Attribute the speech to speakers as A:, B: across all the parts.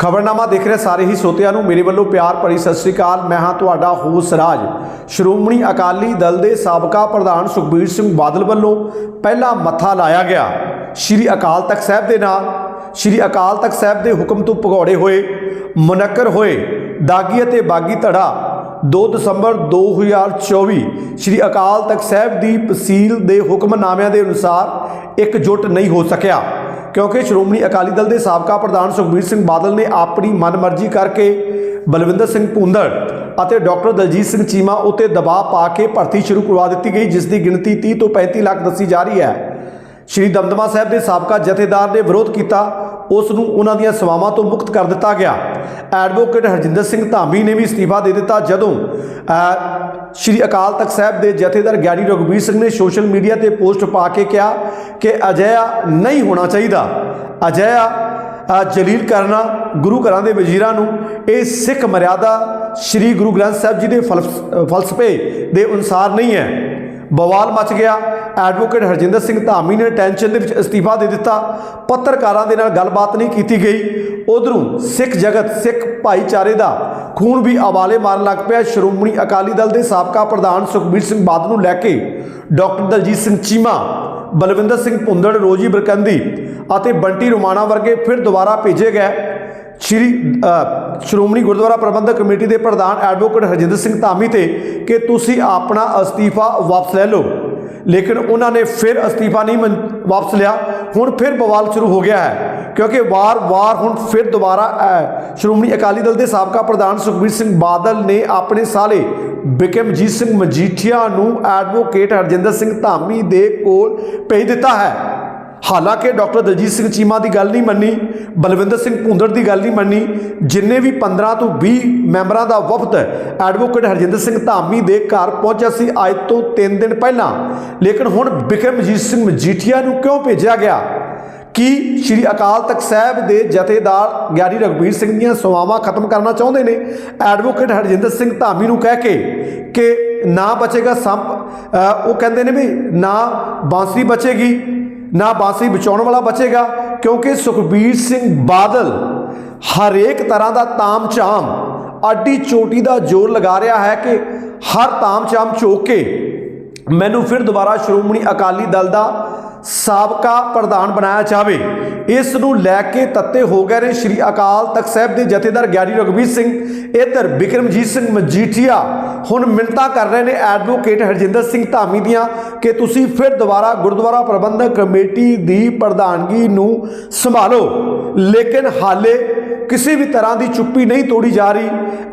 A: ਖਬਰਨਾਮਾ ਦੇਖ ਰਹੇ, ਸਾਰੇ ਹੀ ਸੋਤਿਆਂ ਨੂੰ ਮੇਰੇ ਵੱਲੋਂ ਪਿਆਰ ਭਰੀ ਸਤਿ ਸ੍ਰੀ ਅਕਾਲ। ਮੈਂ ਹਾਂ ਤੁਹਾਡਾ ਹੋਸ ਰਾਜ। ਸ਼੍ਰੋਮਣੀ ਅਕਾਲੀ ਦਲ ਦੇ ਸਾਬਕਾ ਪ੍ਰਧਾਨ ਸੁਖਬੀਰ ਸਿੰਘ ਬਾਦਲ ਵੱਲੋਂ ਪਹਿਲਾ ਮੱਥਾ ਲਾਇਆ ਗਿਆ। ਸ਼੍ਰੀ ਅਕਾਲ ਤਖਤ ਸਾਹਿਬ ਦੇ ਨਾਲ, ਸ਼੍ਰੀ ਅਕਾਲ ਤਖਤ ਸਾਹਿਬ ਦੇ ਹੁਕਮ ਤੋਂ ਭਗੌੜੇ ਹੋਏ, ਮੁਨੱਕਰ ਹੋਏ, ਦਾਗੀ ਅਤੇ ਬਾਗੀ ਧੜਾ 2 ਦਸੰਬਰ 2024 ਸ਼੍ਰੀ ਅਕਾਲ ਤਖਤ ਸਾਹਿਬ ਦੀ ਤਹਿਸੀਲ ਦੇ ਹੁਕਮਨਾਮਿਆਂ ਦੇ ਅਨੁਸਾਰ ਇਕਜੁੱਟ ਨਹੀਂ ਹੋ ਸਕਿਆ। ਕਿਉਂਕਿ ਸ਼੍ਰੋਮਣੀ ਅਕਾਲੀ ਦਲ ਦੇ ਸਾਬਕਾ ਪ੍ਰਧਾਨ ਸੁਖਬੀਰ ਸਿੰਘ ਬਾਦਲ ਨੇ ਆਪਣੀ ਮਨਮਰਜ਼ੀ ਕਰਕੇ ਬਲਵਿੰਦਰ ਸਿੰਘ ਭੁੰਦੜ ਅਤੇ ਡਾਕਟਰ ਦਲਜੀਤ ਸਿੰਘ ਚੀਮਾ ਉੱਤੇ ਦਬਾਅ ਪਾ ਕੇ ਭਰਤੀ ਸ਼ੁਰੂ ਕਰਵਾ ਦਿੱਤੀ ਗਈ, ਜਿਸ ਦੀ ਗਿਣਤੀ 30 ਤੋਂ 35 ਲੱਖ ਦੱਸੀ ਜਾ ਰਹੀ ਹੈ। ਸ਼੍ਰੀ ਦਮਦਮਾ ਸਾਹਿਬ ਦੇ ਸਾਬਕਾ ਜਥੇਦਾਰ ਨੇ ਵਿਰੋਧ ਕੀਤਾ। ਉਸ ਨੂੰ ਉਹਨਾਂ ਦੀਆਂ ਸੇਵਾਵਾਂ ਤੋਂ ਮੁਕਤ ਕਰ ਦਿੱਤਾ ਗਿਆ। ਐਡਵੋਕੇਟ ਹਰਜਿੰਦਰ ਸਿੰਘ ਧਾਮੀ ਨੇ ਵੀ ਅਸਤੀਫਾ ਦੇ ਦਿੱਤਾ ਜਦੋਂ ਸ਼੍ਰੀ ਅਕਾਲ ਤਖਤ ਸਾਹਿਬ ਦੇ ਜਥੇਦਾਰ ਗਿਆਨੀ ਰਘਬੀਰ ਸਿੰਘ ਨੇ ਸੋਸ਼ਲ ਮੀਡੀਆ ਤੇ ਪੋਸਟ ਪਾ ਕੇ ਕਿਹਾ ਕਿ ਅਜਿਹਾ ਨਹੀਂ ਹੋਣਾ ਚਾਹੀਦਾ। ਅਜਿਹਾ ਜਲੀਲ ਕਰਨਾ ਗੁਰੂ ਘਰਾਂ ਦੇ ਵਜ਼ੀਰਾਂ ਨੂੰ, ਇਹ ਸਿੱਖ ਮਰਿਆਦਾ ਸ੍ਰੀ ਗੁਰੂ ਗ੍ਰੰਥ ਸਾਹਿਬ ਜੀ ਦੇ ਫਲਸ- ਫਲਸਫੇ ਦੇ ਅਨੁਸਾਰ ਨਹੀਂ ਹੈ। ਬਵਾਲ ਮਚ ਗਿਆ। ਐਡਵੋਕੇਟ ਹਰਜਿੰਦਰ ਸਿੰਘ ਧਾਮੀ ਨੇ ਟੈਨਸ਼ਨ ਦੇ ਵਿੱਚ ਅਸਤੀਫਾ ਦੇ ਦਿੱਤਾ। ਪੱਤਰਕਾਰਾਂ ਦੇ ਨਾਲ ਗੱਲਬਾਤ ਨਹੀਂ ਕੀਤੀ ਗਈ। ਉਧਰੋਂ ਸਿੱਖ ਜਗਤ, ਸਿੱਖ ਭਾਈਚਾਰੇ ਦਾ ਖੂਨ ਵੀ ਆਵਾਲੇ ਮਾਰਨ ਲੱਗ ਪਿਆ। ਸ਼੍ਰੋਮਣੀ ਅਕਾਲੀ ਦਲ ਦੇ ਸਾਬਕਾ ਪ੍ਰਧਾਨ ਸੁਖਬੀਰ ਸਿੰਘ ਬਾਦਲ ਨੂੰ ਲੈ ਕੇ ਡਾਕਟਰ ਦਲਜੀਤ ਸਿੰਘ ਚੀਮਾ, ਬਲਵਿੰਦਰ ਸਿੰਘ ਭੁੰਦੜ, ਰੋਜੀ ਬਰਕੰਦੀ ਅਤੇ ਬੰਟੀ ਰੋਮਾਣਾ ਵਰਗੇ ਫਿਰ ਦੁਬਾਰਾ ਭੇਜੇ ਗਏ। ਸ਼੍ਰੀ ਸ਼੍ਰੋਮਣੀ ਗੁਰਦੁਆਰਾ ਪ੍ਰਬੰਧਕ ਕਮੇਟੀ ਦੇ ਪ੍ਰਧਾਨ ਐਡਵੋਕੇਟ ਹਰਜਿੰਦਰ ਸਿੰਘ ਧਾਮੀ ਤੇ ਕਿ ਤੁਸੀਂ ਆਪਣਾ ਅਸਤੀਫਾ ਵਾਪਸ ਲੈ ਲਓ। ਲੇਕਿਨ ਉਹਨਾਂ ਨੇ ਫਿਰ ਅਸਤੀਫਾ ਨਹੀਂ ਮਨ- ਵਾਪਸ ਲਿਆ। ਹੁਣ ਫਿਰ ਬਵਾਲ ਸ਼ੁਰੂ ਹੋ ਗਿਆ ਹੈ, ਕਿਉਂਕਿ ਵਾਰ-ਵਾਰ ਹੁਣ ਫਿਰ ਦੁਬਾਰਾ ਸ਼੍ਰੋਮਣੀ ਅਕਾਲੀ ਦਲ ਦੇ ਸਾਬਕਾ ਪ੍ਰਧਾਨ ਸੁਖਬੀਰ ਸਿੰਘ ਬਾਦਲ ਨੇ ਆਪਣੇ ਸਾਲੇ ਬਿਕਮਜੀਤ ਸਿੰਘ ਮਜੀਠੀਆ ਨੂੰ ਐਡਵੋਕੇਟ ਹਰਜਿੰਦਰ ਸਿੰਘ ਧਾਮੀ ਦੇ ਕੋਲ ਭੇਜ ਦਿੱਤਾ ਹੈ। ਹਾਲਾਂਕਿ ਡਾਕਟਰ ਦਲਜੀਤ ਸਿੰਘ ਚੀਮਾ ਦੀ ਗੱਲ ਨਹੀਂ ਮੰਨੀ, ਬਲਵਿੰਦਰ ਸਿੰਘ ਭੁੰਦੜ ਦੀ ਗੱਲ ਨਹੀਂ ਮੰਨੀ, ਜਿੰਨੇ ਵੀ 15 ਤੋਂ 20 ਮੈਂਬਰਾਂ ਦਾ ਵਫਦ ਐਡਵੋਕੇਟ ਹਰਜਿੰਦਰ ਸਿੰਘ ਧਾਮੀ ਦੇ ਘਰ ਪਹੁੰਚਿਆ ਸੀ ਅੱਜ ਤੋਂ 3 ਦਿਨ ਪਹਿਲਾਂ, ਲੇਕਿਨ ਹੁਣ ਬਿਕਰਮਜੀਤ ਸਿੰਘ ਮਜੀਠੀਆ ਨੂੰ ਕਿਉਂ ਭੇਜਿਆ ਗਿਆ? ਕੀ ਸ਼੍ਰੀ ਅਕਾਲ ਤਖਤ ਸਾਹਿਬ ਦੇ ਜਥੇਦਾਰ ਗਿਆਨੀ ਰਘਬੀਰ ਸਿੰਘ ਦੀਆਂ ਸੇਵਾਵਾਂ ਖਤਮ ਕਰਨਾ ਚਾਹੁੰਦੇ ਨੇ? ਐਡਵੋਕੇਟ ਹਰਜਿੰਦਰ ਸਿੰਘ ਧਾਮੀ ਨੂੰ ਕਹਿ ਕੇ ਕਿ ਨਾ ਬਚੇਗਾ ਸੰਪ ਉਹ ਕਹਿੰਦੇ ਨੇ ਵੀ ਨਾ ਬਾਂਸੀ ਬਚੇਗੀ। ਨਾ ਬਾਂਸਰੀ ਬਚਾਉਣ ਵਾਲਾ ਬਚੇਗਾ, ਕਿਉਂਕਿ ਸੁਖਬੀਰ ਸਿੰਘ ਬਾਦਲ ਹਰੇਕ ਤਰ੍ਹਾਂ ਦਾ ਤਾਮ-ਝਾਮ ਆਡੀ ਚੋਟੀ ਦਾ ਜ਼ੋਰ ਲਗਾ ਰਿਹਾ ਹੈ ਕਿ ਹਰ ਤਾਮ-ਝਾਮ ਝੋਕ ਕੇ ਮੈਨੂੰ ਫਿਰ ਦੁਬਾਰਾ ਸ਼੍ਰੋਮਣੀ ਅਕਾਲੀ ਦਲ ਦਾ ਸਾਬਕਾ ਪ੍ਰਧਾਨ ਬਣਾਇਆ ਜਾਵੇ। ਇਸ ਨੂੰ ਲੈ ਕੇ ਤੱਤੇ ਹੋ ਗਏ ਨੇ ਸ਼੍ਰੀ ਅਕਾਲ ਤਖਤ ਸਾਹਿਬ ਦੇ ਜਥੇਦਾਰ ਗਿਆਨੀ ਰਘਬੀਰ ਸਿੰਘ, ਇਧਰ ਬਿਕਰਮਜੀਤ ਸਿੰਘ ਮਜੀਠੀਆ ਹੁਣ ਮਿੰਤਾ ਕਰ ਰਹੇ ਨੇ ਐਡਵੋਕੇਟ ਹਰਜਿੰਦਰ ਸਿੰਘ ਧਾਮੀ ਦੀਆਂ ਕਿ ਤੁਸੀਂ ਫਿਰ ਦੁਬਾਰਾ ਗੁਰਦੁਆਰਾ ਪ੍ਰਬੰਧਕ ਕਮੇਟੀ ਦੀ ਪ੍ਰਧਾਨਗੀ ਨੂੰ ਸੰਭਾਲੋ। ਲੇਕਿਨ ਹਾਲੇ ਕਿਸੇ ਵੀ ਤਰ੍ਹਾਂ ਦੀ ਚੁੱਪੀ ਨਹੀਂ ਤੋੜੀ ਜਾ ਰਹੀ।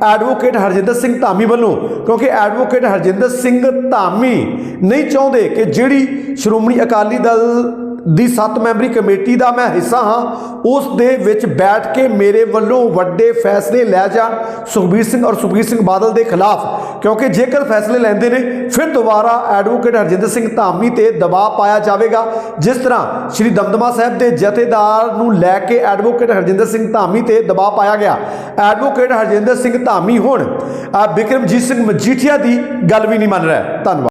A: ਐਡਵੋਕੇਟ ਹਰਜਿੰਦਰ ਸਿੰਘ ਧਾਮੀ ਵੱਲੋਂ, ਕਿਉਂਕਿ ਐਡਵੋਕੇਟ ਹਰਜਿੰਦਰ ਸਿੰਘ ਧਾਮੀ ਨਹੀਂ ਚਾਹੁੰਦੇ ਕਿ ਜਿਹੜੀ ਸ਼੍ਰੋਮਣੀ ਅਕਾਲੀ ਦਲ ਦੀ 7 ਮੈਂਬਰੀ ਕਮੇਟੀ ਦਾ ਮੈਂ ਹਿੱਸਾ ਹਾਂ, ਉਸ ਦੇ ਵਿੱਚ ਬੈਠ ਕੇ ਮੇਰੇ ਵੱਲੋਂ ਵੱਡੇ ਫੈਸਲੇ ਲੈ ਜਾਣ ਸੁਖਬੀਰ ਸਿੰਘ ਔਰ ਸੁਖਬੀਰ ਸਿੰਘ ਬਾਦਲ ਦੇ ਖਿਲਾਫ। ਕਿਉਂਕਿ ਜੇਕਰ ਫੈਸਲੇ ਲੈਂਦੇ ਨੇ, ਫਿਰ ਦੁਬਾਰਾ ਐਡਵੋਕੇਟ ਹਰਜਿੰਦਰ ਸਿੰਘ ਧਾਮੀ ਤੇ ਦਬਾਅ ਪਾਇਆ ਜਾਵੇਗਾ। ਜਿਸ ਤਰ੍ਹਾਂ ਸ਼੍ਰੀ ਦਮਦਮਾ ਸਾਹਿਬ ਦੇ ਜਥੇਦਾਰ ਨੂੰ ਲੈ ਕੇ ਐਡਵੋਕੇਟ ਹਰਜਿੰਦਰ ਸਿੰਘ ਧਾਮੀ ਤੇ ਦਬਾਅ ਪਾਇਆ ਗਿਆ। ਐਡਵੋਕੇਟ ਹਰਜਿੰਦਰ ਸਿੰਘ ਧਾਮੀ ਹੁਣ। ਬਿਕਰਮਜੀਤ ਸਿੰਘ ਮਜੀਠੀਆ ਦੀ ਗੱਲ ਵੀ ਨਹੀਂ ਮੰਨ ਰਿਹਾ। ਧੰਨਵਾਦ।